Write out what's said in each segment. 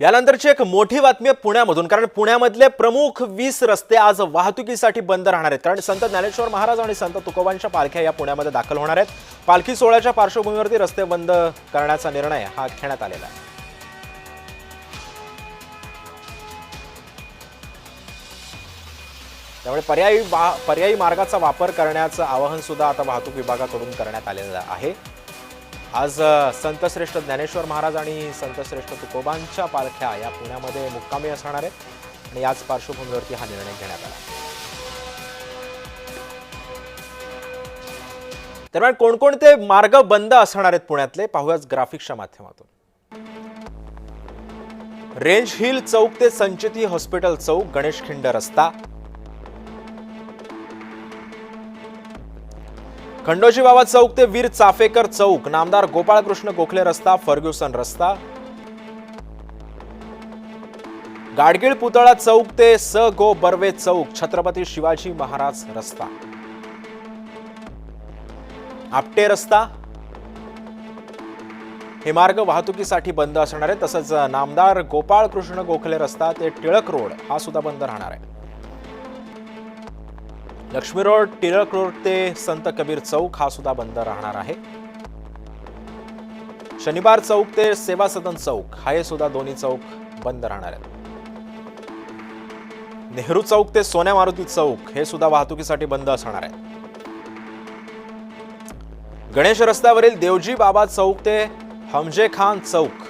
यानंतरची एक मोठी बातमी आहे पुण्यामधून कारण पुण्यामधले प्रमुख वीस रस्ते आज वाहतुकीसाठी बंद राहणार आहेत. कारण संत ज्ञानेश्वर महाराज आणि संत तुकोबांच्या पालख्या या पुण्यामध्ये दाखल होणार आहेत. पालखी सोहळ्याच्या पार्श्वभूमीवरती रस्ते बंद करण्याचा निर्णय हा घेण्यात आलेला आहे. त्यामुळे पर्यायी पर्यायी मार्गाचा वापर करण्याचं आवाहन सुद्धा आता वाहतूक विभागाकडून करण्यात आलेलं आहे. आज संतश्रेष्ठ ज्ञानेश्वर महाराज आणि संतश्रेष्ठ तुकोबांच्या पालख्या या पुण्यामध्ये मुक्कामी असणार आहेत आणि याच पार्श्वभूमीवरती हा निर्णय घेण्यात आला. दरम्यान कोणकोणते मार्ग बंद असणार आहेत पुण्यातले पाहूयाच ग्राफिक्सच्या माध्यमातून. रेंज हिल चौक ते संचिती हॉस्पिटल चौक गणेश खिंड रस्ता खंडोजी बाबा चौक ते वीर चाफेकर चौक. नामदार गोपाळकृष्ण गोखले रस्ता फर्ग्युसन रस्ता. गाडगीळ पुतळा चौक ते स गो बर्वे चौक छत्रपती शिवाजी महाराज रस्ता. आपटे रस्ता. हे मार्ग वाहतुकीसाठी बंद असणार आहे तसंच नामदार गोपाळकृष्ण गोखले रस्ता ते टिळक रोड हा सुद्धा बंद राहणार आहे. लक्ष्मी रोड टिळक रोड ते संत कबीर चौक हा सुद्धा बंद राहणार आहे. शनिवार चौक ते सेवा सदन चौक हा हे सुद्धा दोन्ही चौक बंद राहणार आहेत. नेहरू चौक ते सोन्या मारुती चौक हे सुद्धा वाहतुकीसाठी बंद असणार आहे गणेश रस्त्यावरील देवजी बाबा चौक ते हमजे खान चौक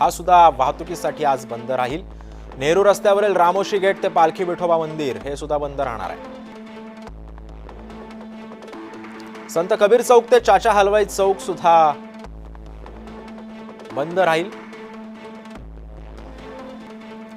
हा सुद्धा वाहतुकीसाठी आज बंद राहील. नेहरू रस्त्यावरील रामोशी गेट ते पालखी विठोबा मंदिर हे सुद्धा बंद राहणार आहे. संत कबीर चौक ते चाचा हलवाई चौक सुद्धा बंद राहील.